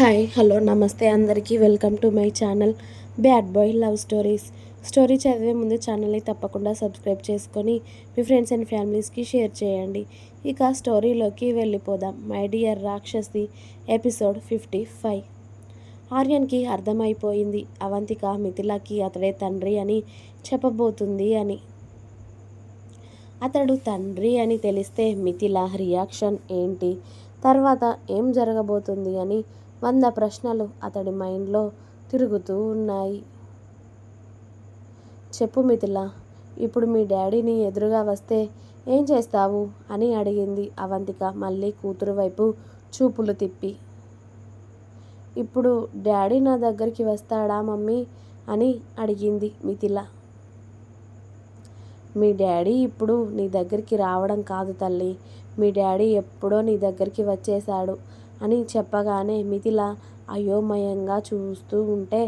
Hi hello నమస్తే అందరికీ. Welcome to my channel bad boy love stories. Story చదివే ముందు ఛానల్ని తప్పకుండా సబ్స్క్రైబ్ చేసుకొని మీ ఫ్రెండ్స్ అండ్ ఫ్యామిలీస్కి షేర్ చేయండి. ఇక స్టోరీలోకి వెళ్ళిపోదాం. మై డియర్ రాక్షసి ఎపిసోడ్ ఫిఫ్టీ ఫైవ్. ఆర్యన్కి అర్థమైపోయింది. అవంతిక మిథిలాకి అతడే తండ్రి అని చెప్పబోతుంది అని. అతడు తండ్రి అని తెలిస్తే మిథిల రియాక్షన్ ఏంటి? తర్వాత ఏం జరగబోతుంది అని వంద ప్రశ్నలు అతడి మైండ్లో తిరుగుతూ ఉన్నాయి. చెప్పు మిథిల ఇప్పుడు మీ డాడీని ఎదురుగా వస్తే ఏం చేస్తావు? అని అడిగింది అవంతిక మళ్ళీ కూతురు వైపు చూపులు తిప్పి. ఇప్పుడు డాడీ నా దగ్గరికి వస్తాడా మమ్మీ? అని అడిగింది మిథిల. మీ డాడీ ఇప్పుడు నీ దగ్గరికి రావడం కాదు తల్లి. మీ డాడీ ఎప్పుడో నీ దగ్గరికి వచ్చేశాడు. అని చెప్పగానే మిథిల అయోమయంగా చూస్తూ ఉంటే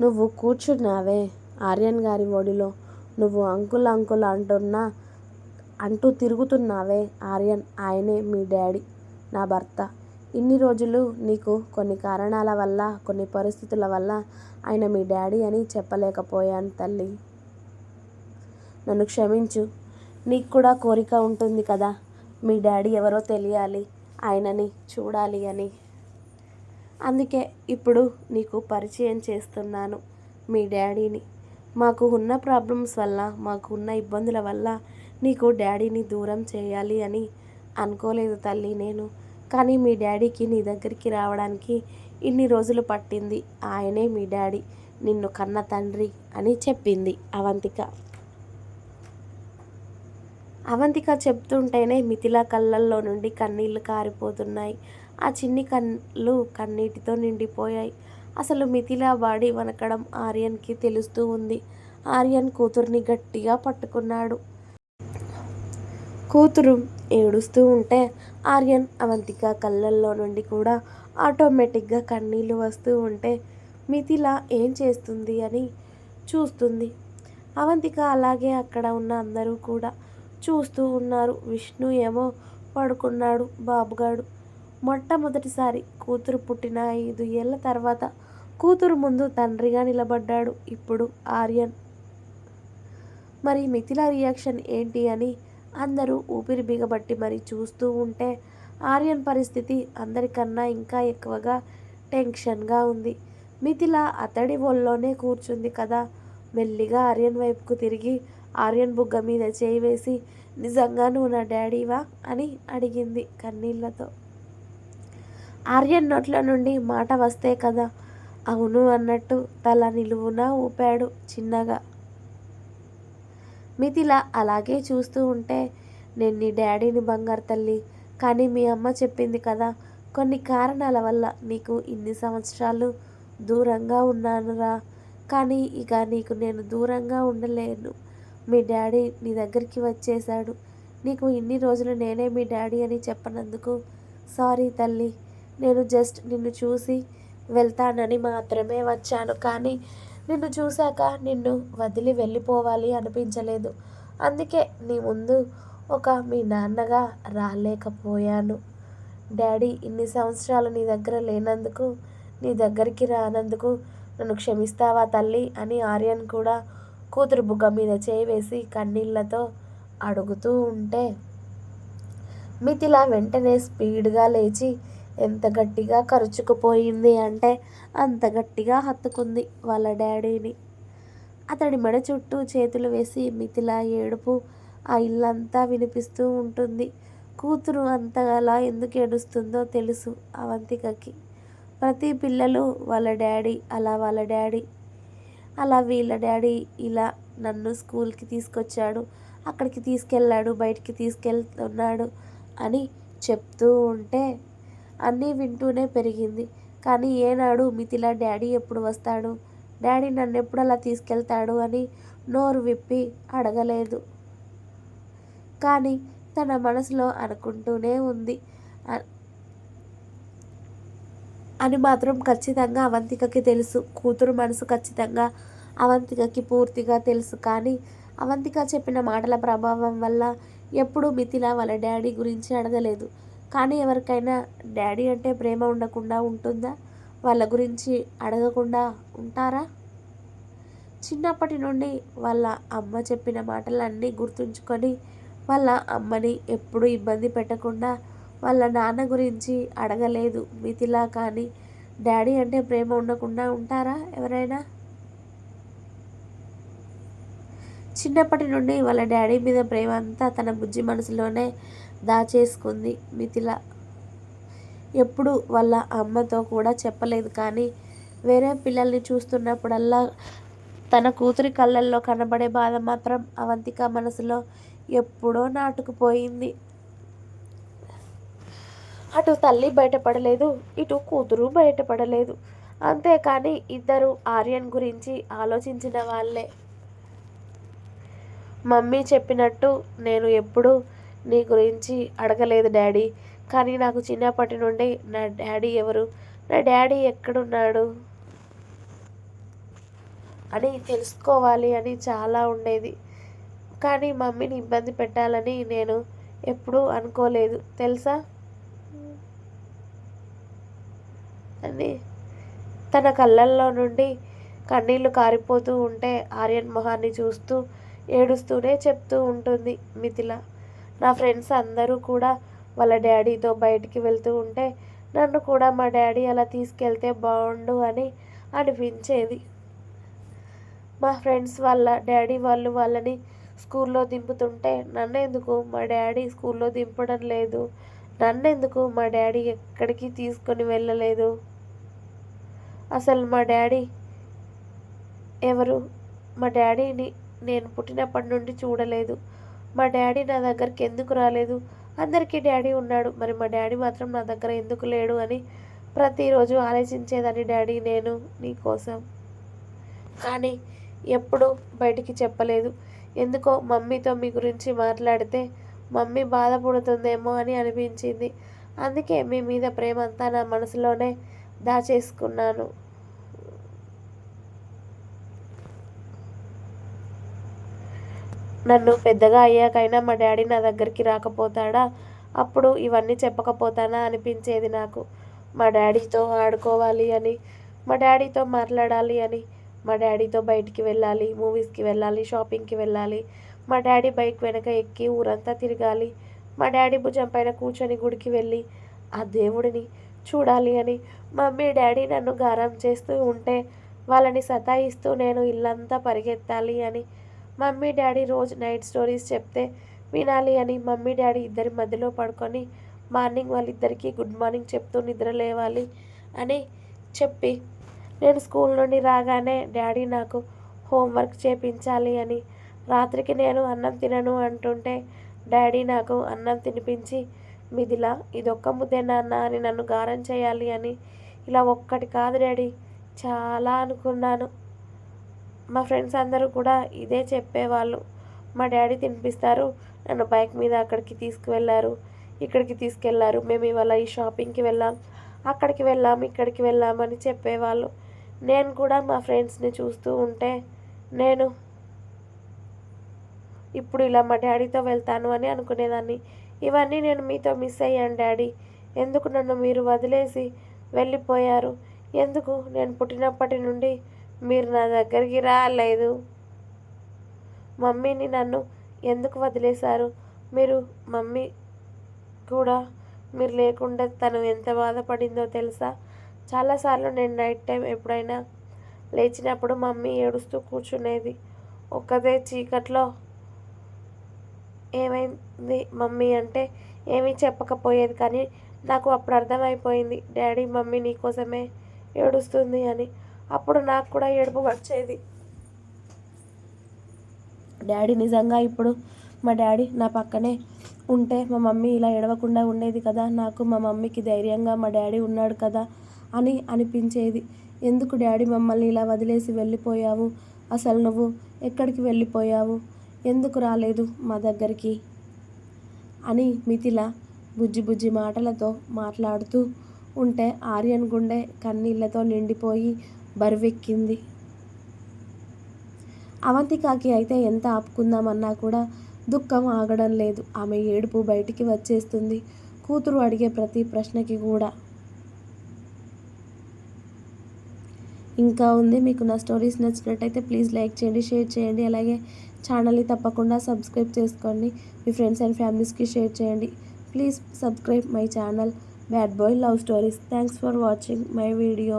నువ్వు కూర్చున్నావే ఆర్యన్ గారి ఒడిలో. నువ్వు అంకుల్ అంకుల్ అంటున్నా అంటూ తిరుగుతున్నావే ఆర్యన్. ఆయనే మీ డాడీ నా భర్త. ఇన్ని రోజులు నీకు కొన్ని కారణాల వల్ల కొన్ని పరిస్థితుల వల్ల ఆయన మీ డాడీ అని చెప్పలేకపోయాను తల్లి. నన్ను క్షమించు. నీకు కూడా కోరిక ఉంటుంది కదా. మీ డాడీ ఎవరో తెలియాలి. ఆయనని చూడాలి అని. అందుకే ఇప్పుడు నీకు పరిచయం చేస్తున్నాను మీ డాడీని. మాకు ఉన్న ప్రాబ్లమ్స్ వల్ల మాకు ఉన్న ఇబ్బందుల వల్ల నీకు డాడీని దూరం చేయాలి అని అనుకోలేదు తల్లి నేను. కానీ మీ డాడీకి నీ దగ్గరికి రావడానికి ఇన్ని రోజులు పట్టింది. ఆయనే మీ డాడీ. నిన్ను కన్న తండ్రి అని చెప్పింది అవంతిక. అవంతిక చెప్తుంటేనే మిథిల కళ్ళల్లో నుండి కన్నీళ్ళు కారిపోతున్నాయి. ఆ చిన్ని కళ్ళు కన్నీటితో నిండిపోయాయి. అసలు మిథిల బాడీ వనకడం ఆర్యన్కి తెలుస్తూ ఉంది. ఆర్యన్ కూతుర్ని గట్టిగా పట్టుకున్నాడు. కూతురు ఏడుస్తూ ఉంటే ఆర్యన్ అవంతిక కళ్ళల్లో నుండి కూడా ఆటోమేటిక్గా కన్నీళ్ళు వస్తూ ఉంటే మిథిల ఏం చేస్తుంది అని చూస్తుంది. అవంతిక అలాగే అక్కడ ఉన్న అందరూ కూడా చూస్తూ ఉన్నారు. విష్ణు ఏమో పడుకున్నాడు బాబుగాడు. మొట్టమొదటిసారి కూతురు పుట్టిన ఐదు ఏళ్ళ తర్వాత కూతురు ముందు తండ్రిగా నిలబడ్డాడు ఇప్పుడు ఆర్యన్. మరి మిథిల రియాక్షన్ ఏంటి అని అందరూ ఊపిరి బిగబట్టి మరి చూస్తూ ఉంటే ఆర్యన్ పరిస్థితి అందరికన్నా ఇంకా ఎక్కువగా టెన్షన్గా ఉంది. మిథిల అతడి ఒళ్ళోనే కూర్చుంది కదా. మెల్లిగా ఆర్యన్ వైపుకు తిరిగి ఆర్యన్ బుగ్గ మీద చేయి వేసి నిజంగా నువ్వు నా డాడీవా? అని అడిగింది కన్నీళ్ళతో. ఆర్యన్ నోట్ల నుండి మాట వస్తే కదా అవును అన్నట్టు తల నిలువునా ఊపాడు చిన్నగా. మిథిల అలాగే చూస్తూ ఉంటే నేను నీ డాడీని బంగారు తల్లి కానీ మీ అమ్మ చెప్పింది కదా కొన్ని కారణాల వల్ల నీకు ఇన్ని సంవత్సరాలు దూరంగా ఉన్నానురా కానీ ఇక నీకు నేను దూరంగా ఉండలేను. మీ డాడీ నీ దగ్గరికి వచ్చేశాడు. నీకు ఇన్ని రోజులు నేనే మీ డాడీ అని చెప్పనందుకు. సారీ తల్లి నేను జస్ట్ నిన్ను చూసి వెళ్తానని మాత్రమే వచ్చాను. కానీ నిన్ను చూశాక నిన్ను వదిలి వెళ్ళిపోవాలి అనిపించలేదు. అందుకే నీ ముందు ఒక మీ నాన్నగా రాలేకపోయాను. డాడీ ఇన్ని సంవత్సరాలు నీ దగ్గర లేనందుకు నీ దగ్గరికి రానందుకు నన్ను క్షమిస్తావా తల్లి అని ఆర్యన్ కూడా కూతురు బుగ్గ మీద చేయి వేసి కన్నీళ్ళతో అడుగుతూ ఉంటే మిథిల వెంటనే స్పీడ్గా లేచి ఎంత గట్టిగా కరుచుకుపోయింది అంటే అంత గట్టిగా హత్తుకుంది వాళ్ళ డాడీని. అతడి మెడ చుట్టూ చేతులు వేసి మిథిల ఏడుపు ఆ ఇల్లంతా వినిపిస్తూ ఉంటుంది. కూతురు అంతగాలా ఎందుకు ఏడుస్తుందో తెలుసు అవంతికకి. ప్రతి పిల్లలు వాళ్ళ డాడీ అలా వాళ్ళ డాడీ అలా వీళ్ళ డాడీ ఇలా నన్ను స్కూల్కి తీసుకొచ్చాడు అక్కడికి తీసుకెళ్ళాడు బయటికి తీసుకెళ్తున్నాడు అని చెప్తూ ఉంటే అన్నీ వింటూనే పెరిగింది. కానీ ఏనాడు మిథిల డాడీ ఎప్పుడు వస్తాడు? డాడీ నన్ను ఎప్పుడు అలా తీసుకెళ్తాడు అని నోరు విప్పి అడగలేదు. కానీ తన మనసులో అనుకుంటూనే ఉంది. అని మాత్రం ఖచ్చితంగా అవంతికకి తెలుసు. కూతురు మనసు ఖచ్చితంగా అవంతికకి పూర్తిగా తెలుసు. కానీ అవంతిక చెప్పిన మాటల ప్రభావం వల్ల ఎప్పుడూ మిథిల వాళ్ళ డాడీ గురించి అడగలేదు. కానీ ఎవరికైనా డాడీ అంటే ప్రేమ ఉండకుండా ఉంటుందా? వాళ్ళ గురించి అడగకుండా ఉంటారా? చిన్నప్పటి నుండి వాళ్ళ అమ్మ చెప్పిన మాటలన్నీ గుర్తుంచుకొని వాళ్ళ అమ్మని ఎప్పుడు ఇబ్బంది పెట్టకుండా వాళ్ళ నాన్న గురించి అడగలేదు. మిథిలా కానీ డాడీ అంటే ప్రేమ ఉండకుండా ఉంటారా ఎవరైనా? చిన్నప్పటి నుండి వాళ్ళ డాడీ మీద ప్రేమ అంతా తన బుజ్జి మనసులోనే దాచేసుకుంది మిథిల. ఎప్పుడు వాళ్ళ అమ్మతో కూడా చెప్పలేదు కానీ వేరే పిల్లల్ని చూస్తున్నప్పుడల్లా తన కూతురి కళ్ళల్లో కనబడే బాధ మాత్రం అవంతిక మనసులో ఎప్పుడో నాటుకుపోయింది. అటు తల్లి బయటపడలేదు ఇటు కూతురు బయటపడలేదు. అంతేకాని ఇద్దరు ఆర్యన్ గురించి ఆలోచించిన వాళ్ళే. మమ్మీ చెప్పినట్టు నేను ఎప్పుడు నీ గురించి అడగలేదు డాడీ. కానీ నాకు చిన్నప్పటి నుండి నా డాడీ ఎవరు? నా డాడీ ఎక్కడున్నాడు? అని తెలుసుకోవాలి అని చాలా ఉండేది. కానీ మమ్మీని ఇబ్బంది పెట్టాలని నేను ఎప్పుడూ అనుకోలేదు. తెలుసా? అని తన కళ్ళల్లో నుండి కన్నీళ్ళు కారిపోతూ ఉంటే ఆర్యన్ మొహాన్ని చూస్తూ ఏడుస్తూనే చెప్తూ ఉంటుంది మిథిల. నా ఫ్రెండ్స్ అందరూ కూడా వాళ్ళ డాడీతో బయటికి వెళ్తూ ఉంటే నన్ను కూడా మా డాడీ అలా తీసుకెళ్తే బాగుండు అని అనిపించేది. మా ఫ్రెండ్స్ వాళ్ళ డాడీ వాళ్ళు వాళ్ళని స్కూల్లో దింపుతుంటే నన్ను ఎందుకు మా డాడీ స్కూల్లో దింపడం లేదు నన్ను ఎందుకు మా డాడీ ఎక్కడికి తీసుకొని వెళ్ళలేదు. అసలు మా డాడీ ఎవరు? మా డాడీని నేను పుట్టినప్పటి నుండి చూడలేదు. మా డాడీ నా దగ్గరికి ఎందుకు రాలేదు? అందరికీ డాడీ ఉన్నాడు. మరి మా డాడీ మాత్రం నా దగ్గర ఎందుకు లేడు అని ప్రతిరోజు ఆలోచించేదాన్ని డాడీ నేను నీకోసం కానీ ఎప్పుడూ బయటికి చెప్పలేదు. ఎందుకో మమ్మీతో మీ గురించి మాట్లాడితే మమ్మీ బాధపడుతుందేమో అని అనిపించింది. అందుకే మీ మీద ప్రేమంతా నా మనసులోనే దాచేసుకున్నాను. నన్ను పెద్దగా అయ్యాకైనా మా డాడీ నా దగ్గరికి రాకపోతాడా? అప్పుడు ఇవన్నీ చెప్పకపోతానా అనిపించేది నాకు. మా డాడీతో ఆడుకోవాలి అని మా డాడీతో మాట్లాడాలి అని మా డాడీతో బయటికి వెళ్ళాలి మూవీస్కి వెళ్ళాలి షాపింగ్కి వెళ్ళాలి మా డాడీ బైక్ వెనక ఎక్కి ఊరంతా తిరగాలి మా డాడీ భుజం పైన కూర్చొని గుడికి వెళ్ళి ఆ దేవుడిని చూడాలి అని. మమ్మీ డాడీ నన్ను గారం చేస్తూ ఉంటే వాళ్ళని సతాయిస్తూ నేను ఇల్లంతా పరిగెత్తాలి అని మమ్మీ డాడీ రోజు నైట్ స్టోరీస్ చెప్తే వినాలి అని మమ్మీ డాడీ ఇద్దరి మధ్యలో పడుకొని మార్నింగ్ వాళ్ళిద్దరికీ గుడ్ మార్నింగ్ చెప్తూ నిద్ర లేవాలి అని చెప్పి నేను స్కూల్ నుండి రాగానే డాడీ నాకు హోంవర్క్ చేపించాలి అని రాత్రికి నేను అన్నం తినను అంటుంటే డాడీ నాకు అన్నం తినిపించి మిదిలా ఇదొక్క ముద్దే నాన్న అని నన్ను గారం చేయాలి అని ఇలా ఒక్కటి కాదు డాడీ చాలా అనుకున్నాను. మా ఫ్రెండ్స్ అందరూ కూడా ఇదే చెప్పేవాళ్ళు. మా డాడీ తినిపిస్తారు నన్ను బైక్ మీద అక్కడికి తీసుకువెళ్ళారు ఇక్కడికి తీసుకెళ్ళారు మేము ఇవాళ ఈ షాపింగ్కి వెళ్ళాం అక్కడికి వెళ్ళాం ఇక్కడికి వెళ్ళామని చెప్పేవాళ్ళు. నేను కూడా మా ఫ్రెండ్స్ని చూస్తూ ఉంటే నేను ఇప్పుడు ఇలా మా డాడీతో వెళ్తాను అని అనుకునేదాన్ని. ఇవన్నీ నేను మీతో మిస్ అయ్యాను డాడీ. ఎందుకు నన్ను మీరు వదిలేసి వెళ్ళిపోయారు? ఎందుకు? నేను పుట్టినప్పటి నుండి మీరు నా దగ్గరికి రాలేదు. మమ్మీని నన్ను ఎందుకు వదిలేశారు? మీరు మమ్మీ కూడా మీరు లేకుండా తను ఎంత బాధపడిందో తెలుసా? చాలాసార్లు నేను నైట్ టైం ఎప్పుడైనా లేచినప్పుడు మమ్మీ ఏడుస్తూ కూర్చునేది. ఒక్కదే చీకట్లో ఏమైంది మమ్మీ అంటే ఏమీ చెప్పకపోయేది కానీ నాకు అప్పుడు అర్థమైపోయింది. డాడీ మమ్మీ నీకోసమే ఏడుస్తుంది అని అప్పుడు నాకు కూడా ఏడుపు వచ్చేది. డాడీ నిజంగా ఇప్పుడు మా డాడీ నా పక్కనే ఉంటే మా మమ్మీ ఇలా ఎడవకుండా ఉండేది కదా నాకు మా మమ్మీకి ధైర్యంగా మా డాడీ ఉన్నాడు కదా అని అనిపించేది. ఎందుకు డాడీ మమ్మల్ని ఇలా వదిలేసి వెళ్ళిపోయావు? అసలు నువ్వు ఎక్కడికి వెళ్ళిపోయావు? ఎందుకు రాలేదు మా దగ్గరికి? అని మిథిల బుజ్జి బుజ్జి మాటలతో మాట్లాడుతూ ఉంటే ఆర్యన్ గుండె కన్నీళ్ళతో నిండిపోయి బరువెక్కింది. అవంతికాకి అయితే ఎంత ఆపుకుందామన్నా కూడా దుఃఖం ఆగడం లేదు. ఆమె ఏడుపు బయటికి వచ్చేస్తుంది. కూతురు అడిగే ప్రతి ప్రశ్నకి కూడా. ఇంకా ఉంది మీకు నా స్టోరీస్ నచ్చినట్టయితే ప్లీజ్ లైక్ చేయండి షేర్ చేయండి. అలాగే ఛానల్ని తప్పకుండా సబ్స్క్రైబ్ చేసుకోండి. మీ ఫ్రెండ్స్ అండ్ ఫ్యామిలీస్కి షేర్ చేయండి. Please subscribe my channel bad boy love stories. Thanks for watching my video.